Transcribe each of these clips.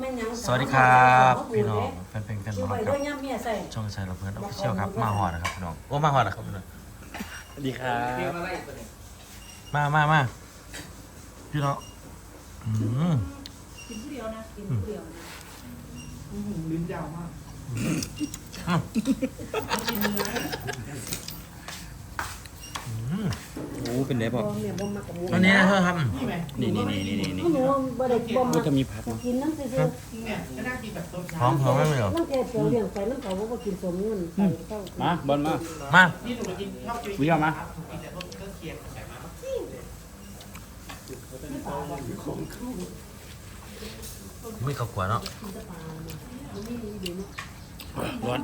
แม่นหยังสวัสดีครับพี่น้องแฟนเพลงกันกินมาไปคด้รัวบยย่ำเมียใส่ช่องชายเราเพื่อนออฟฟิเชียลครับมาหอดนะครับพี่น้องโอ้มาหอดนะครับพี่น้องสวัสดีครับมามามาพี่น้องอืมกินผู้เดียวนะกินผู้เดียวนะลิ้นยาวมากกินเนื้ออืม โอ้เป็นไงพพ่ออเมียบ่มักกับหมูอันนี้นะเธอครับนี่ไหมนี่นี่นี่นี่นี่หนูบ่ได้บ่มัก็กจะมีพักก็เนาะกินน้ำซื่อเนี่ยก็น่ากินแบบต้มพร้อมพร้อมไหมไม่เหรอๆน้ำแกเปรี้ยวเลี้ยงไปน้ำเขาบ่กินสมนู่นไปเข้ามาบอลมา มานี่หนูกินชอบกินวิวมากินแต่พวกเครื่องเคียงใส่มาไม่ขับขวาเนาะร้อน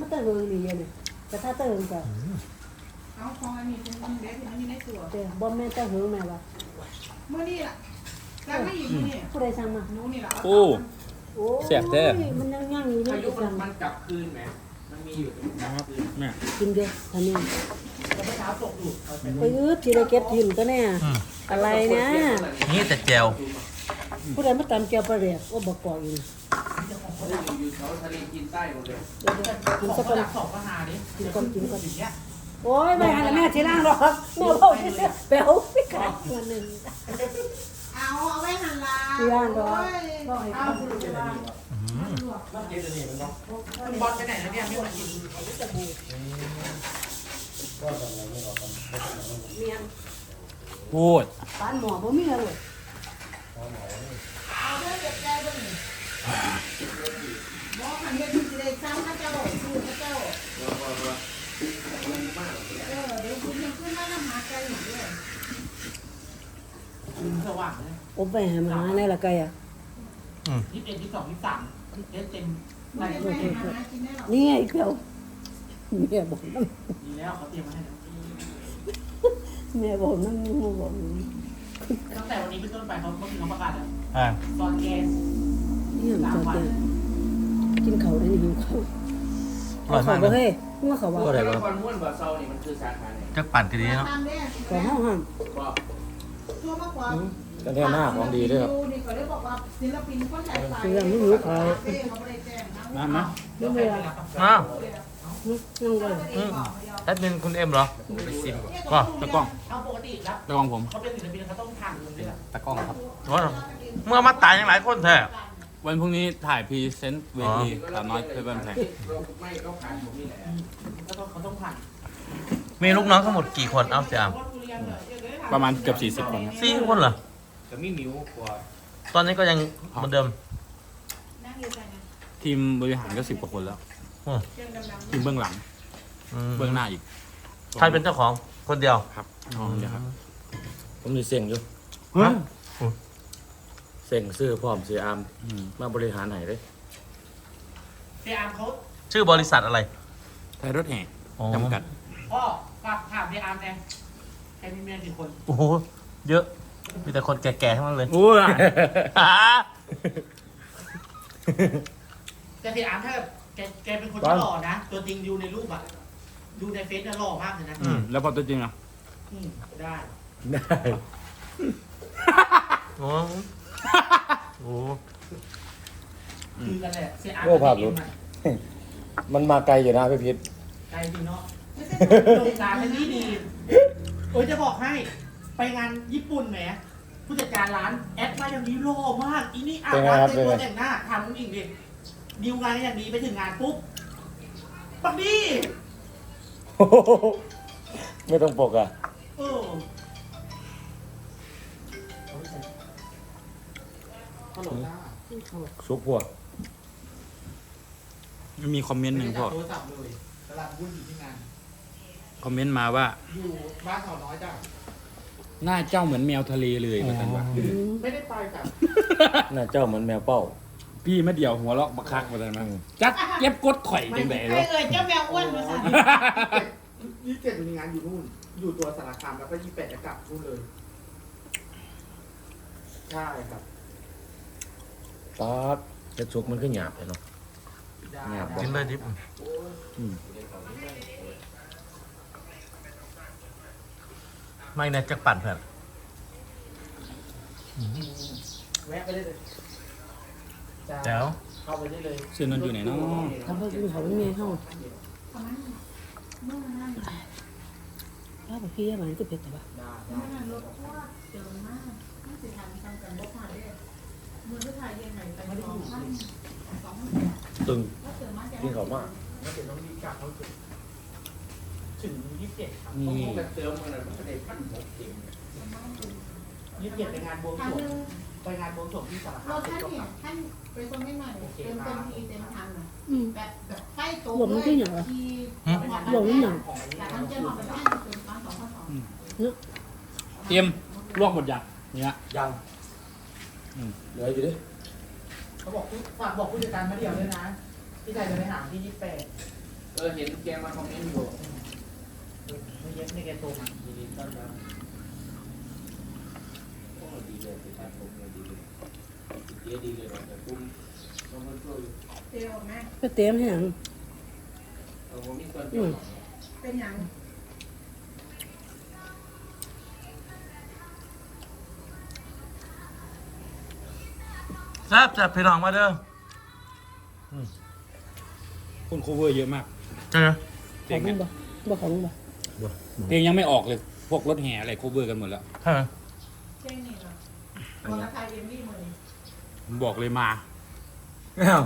มันตะเลิงนี่เนี่ยแต่ถ้าตะเลิงก็ เอาของอันนี้เป็นอันเด็ดที่มันอยู่ในตัวแต่บ่แม่นตะเหิงแม่ว่าเมื่อนี่ล่ะแล้วไม่อีกมื้อนี่ผู้ใดสั่งมาหนูนี่ล่ะโอ้ โอ้แซ่บแท้ มันยังย่างอยู่นี่อายุสั่มันงมันกลับคืนไหมมันมีอยู่นะครับแม่กินเด้อท่านี้แต่เมื่อเช้าตกอยู่เอาไปไปอืดสิได้เก็บทิ่มตัวเนี่ยอืมอะไรเนี่ยนี่แต่แจวผู้ใดมาตำเกียวปลาเรียกว่าบอกกอกอยู่อยู่เขาทะเลกินใต้หมดเลยเดี๋ยวๆกินสักคน สองก็หาดิกินก่อนกินก่อน อย่างเงี้ย โอ้ยไม่หันแม่ทีล่างหรอกแม่บอกที่แปลวไม่ขาดวันหนึ่งเอาเอาไว้หันลาที่ล่างหรอกเอาเขาดูว่หันเนาะคุณบอลไปไหนแล้วเนี่ยไม่มากินเมียนพูด ปานหมอบ่มีเลย เอาเด้อเก็บใจเบิ่งบอกหันเฮ็ดสิได้ซ้ำข้าเจ้าซื้อข้าเจ้าเออเดี๋ยวคุณยังขึ้นมานำหาไก่อยู่ด้วย สว่างเลยอบไปหามาในละไกอะยี่สิบเอ็ดยี่สิบสองยี่สิบสามเต็มเต็มไม่ได้ไปหากินได้หรอกนี่ไงเปลวแม่บอกนั่นดีแล้วเขาเตรียมมาให้แล้วแม่บอกนั่นมึงบอกตั้งแต่วันนี้เป็นต้นไปเขาเมื่อกี้เขาประกาศแล้วอ่าตอนแกนนี่มันจะเด็กินเขาได้หิวเขาอร่อยมากเลเลยยเมื่อเขาว่าก็ได้ปะวันม้วนบ่เซานี่มันคือสาขาไหนจะปั่นกันดีเนาะตามเด้อก็ห้าห้ามบอกโทรมาขอกันแท้หน้าของดีด้วยครับนี่ก็เลยบอกว่าศิลปินคนถ่ายไปคือยังไม่รู้เขาเต้เขาไม่ได้แจ้งนะมามาไม่เบื่ออ้าวยังเลยอืมแอดมินคุณเอ็มเหรอไปซิมก็ตะกล้องเอาปกติรับตะกล้องผมเขาเป็นศิลปินเขาต้องผ่านเงินเดือนตะกล้องครับว่าเมื่อมาตายยังหลายคนแท้วันพรุ่งนี้ถ่ายพรีเซนต์เวทีสาวน้อยเพชรบ้านแพงไม่ก็ผ่านผมนี่แหละแล้วก็เขาต้องผ่านมีลูกน้องทั้งหมดกี่คนเอาเสียม ประมาณเกือบ 40 คนครับ สี่คนเหรอจะมีมิวกว่าตอนนี้ก็ยังเหมือนเดิม นั่งอยู่ใส่นะทีมบริหารก็สิบกว่าคนแล้วอืมเครื่องดำทีมเบื้องหลัง อืมเบื้องหน้าอีกใครเป็นเจ้าของคนเดียว ครับอ๋อเดี๋ยวครับ ผมมีเสียงอยู่ฮะเสียงซื้อพร้อมสีอามอืมมาบริหารไหนเลยเพียอาร์มเขาชื่อบริษัทอะไรไทยรถแห่อ๋อจำกัดพ่อฝากถามเพียอาร์มแน่ แกมีเมียกี่คนโอ้โหเยอะ มีแต่คนแก่ๆทั้งนั้นเลยโอ้ยอ่าแต่เพียอาร์มถ้าแกแกเป็นคนหล่อนะ ตัวจริงดูในรูปอะดูในเฟซน่ะหล่อมากเลยนะอืมแล้วพอตัวจริงอะอืมได้ได้โอ้โหโอ้โหคือกันแหละเสียอาร์มโอ้ภาพกัรุบดเอ็มอะมันมาไกลอยู่นะพี่พิษ ใจจริงเนาะๆไม่ใช่โด่งดังเป็นที่ดี เออจะบอกให้ไปงานญี่ปุ่นแหมผู้จัดการร้านแอดมาอย่างนี้หล่อมากอีนี่อาบน้ำเต็มตัวแต่งหน้าทำอีกดิดีลงานอย่างดีไปถึงงานปุ๊บปักดีไม่ต้องปกอะเออซุปพวกมันมีคอมเมนต์หนึ่งพ่อโทรศัพท์เลยตลาดหุ้นอยู่ที่งาน คอมเมนต์มาว่า อยู่บ้านเขาน้อยจ้ะหน้าเจ้าเหมือนแมวทะเลเลยเหมือนกันว่าไม่ได้ไปจ้ะน่าเจ้าเหมือนแมวเป้า พี่มาเดี่ยวหัวเราะบักคักเหมือนกันมั้งจักเก็บกดข่อยจังไดใครเนาะเอ่ยเจ้าแมวอ้วนมาสั่นยี่สิบเจ็ดมีงานอยู่นู่น อยู่ตัวสารคามแล้วก็ยี่สิบแปดจะกลับนู่นเลย ใช่ครับตาดเฮ็ดซุปมันขึ้นหยาบเลยเนาะได้เนี่ยกินเลยดิบ ไม่นะจะปั่นเพื่อนแวะไปเลยเลยแจ๋วเข้าไปได้เลยเสื้อนันอยู่ไหนเนาะทำให้กินเขาไม่มีเข้าตอนนั้นเมื่อนั้นถ้าแบบพี่มันจะเผ็ดแต่ว่าได้เมื่อนั้นรถเพราะว่าเจอมาก ไม่สิทำทำกันบ่ผ่านเลยมือผู้ชายยังไงไปสองพันสองพันตึงก็เจอมากกินเขามากแล้วเดี๋ยวน้องรีบกลับเขาถึงถึงยี่สิบเจ็ดครับนี่ยี่สิบเจ็ดไปงานบวงทาสงรวงนึงไปงานบวงสรวงที่สารรคามถท่านเนี่ยท่านไปส่งไม่หน่อยเต็มเต็มทีเต็มทางหน่อยอืมแบบแบบไฟโตรวมมันคืออย่างไรที่รวมมันอย่างแต่ทางเจ้าของเป็นท่านเป็นฟังสองพันสองเตรียมลวกหมดยังเนี่ยยังเหลืออยู่ดิเขาบอกฝากบอกผู้จัดการมาเดียวด้วยนะที่ใจจะไปหาที่ยี่สิบแปดเออเห็นแกมาคอมเมนต์อยู่ ไม่เย็บในแกโตมาดีดีต้อนรับโอ้ดีเลยติดตามผมเลยดีเลยเจ๊ดีเลยนะแต่คุณต้องมาช่วยเจียวแม่ก็เต็มให้หนังเออผมมีส่วนเกี่ยวเป็นอย่างแซ่บแซ่บพี่น้องมาเด้อคุณโคเวอร์เยอะมากเจอขเตีอยงงเนี่ยบ่บ่ของบ่ เตียงยังไม่ออกเลยพวกรถแห่อะไรโคเวอร์กันหมดแล้วใช่ไหมเช่นนี่เหรอคนละไทยเอ็มวี่มือนี่ผมบอกเลยมา อ้าว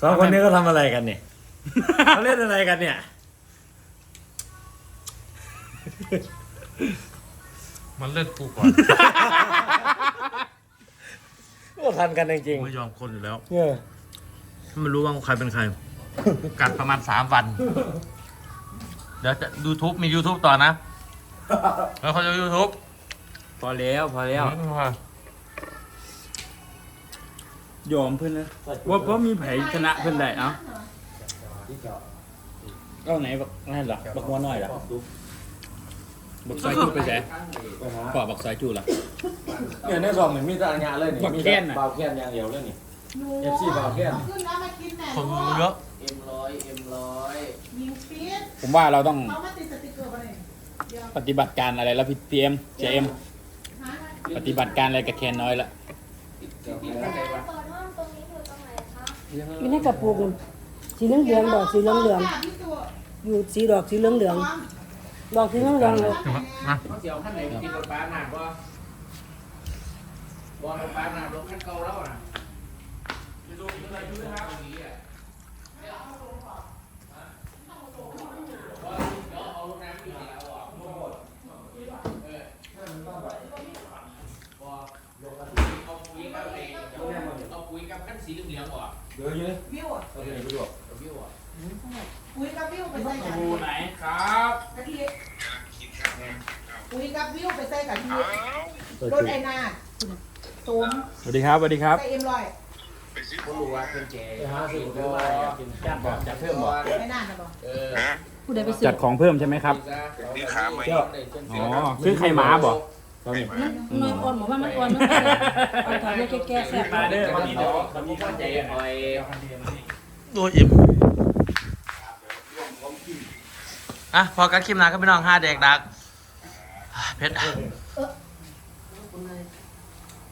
สองคนนี้ก็ทำอะไรกันเนี่ย เขาเล่นอะไรกันเนี่ย มันเล่นกูก่อนก็ทันกันจริงไม่ยอมคนอยู่แล้ว ๆเออ ไม่รู้ว่าใครเป็นใครกูกัดประมาณสามวัน เดี๋ยวจะยูทูบมี YouTube ต่อนะ แล้วเขาจะยูทูบพอแล้วพอแล้วยอมเพื่อนนะว่าเพราะมีไผชนะเพื่อนได้เอ้าก็ไหนบักนั่นเหรอบักมัวน้อยเหรอบักซอยจูไปแสไปหาปอบักซอยจูล่ะเนี่ยในซองนี่มีแต่อันยาเลยนี่บักมีแค้แต่นน่ะเบาแค้นอย่างเดียวเลยนี่หนู FC บ่าวแก้มขึ้นแล้วมากินแหน่คนเยอะ เอ็มร้อยเอ็มร้อยยิงปี๊ดผมว่าเราต้องเขามาติดสติกเกอร์มาเลยเดี๋ยวปฏิบัติการอะไรแล้วพี่เตรียมเจมหาปฏิบัติการอะไรกับแคนน้อยละติดติดเข้าใจว่าเปิดห้องตรงนี้อยู่ตรงไหนคะมีในกระปุกมันสีเหลืองเหลืองๆดอกสีเหลืองเหลืองพี่ตัวๆอยู่สีดอกสีเหลืองเหลืองๆดอกสีเหลืองเหลืองๆเลยมาเขาเสียวขั้นไหนกินรถป้าหนักว่าบอลรถป้าหนักรถขั้นเก่าแล้วอะไปดูอะไรดูนะครับตรงนี้อะ เอารถน้ำอยู่แล้วอะเอาปุ๋ยกับเอปุยกับขั้นสีเหลืองๆอะเดี๋ยวไปดูคุยกับวิวไปใส่กันไหนครับกะทิปุ๋ยกับวิวไปใส่กะทิรถไอ้นาตูมสวัสดีครับสวัสดีครับ ใส่เอ็มลอย ผมรู้ว่าเป็นแกไปหาสิก็กินจัดบ่จัดเพิ่มบ่ไอ้นาน่ะบอกเออผู้ใดไปซื้อจัดของเพิ่มใช่ไหมครับ นี่ขาไหมอ๋อซื้อไข่หมาบอกตอนนี้มันน้อยอ่อนหมอว่ามันอ่อนมันเอาถามให้แก่แซ่บมาเด้อวันนี้เดี๋ยววันนี้เข้าใจหน่อยโดยอิ่มอะพอกันคลิปหนาก็พี่น้องห้าเด็กดักเพชร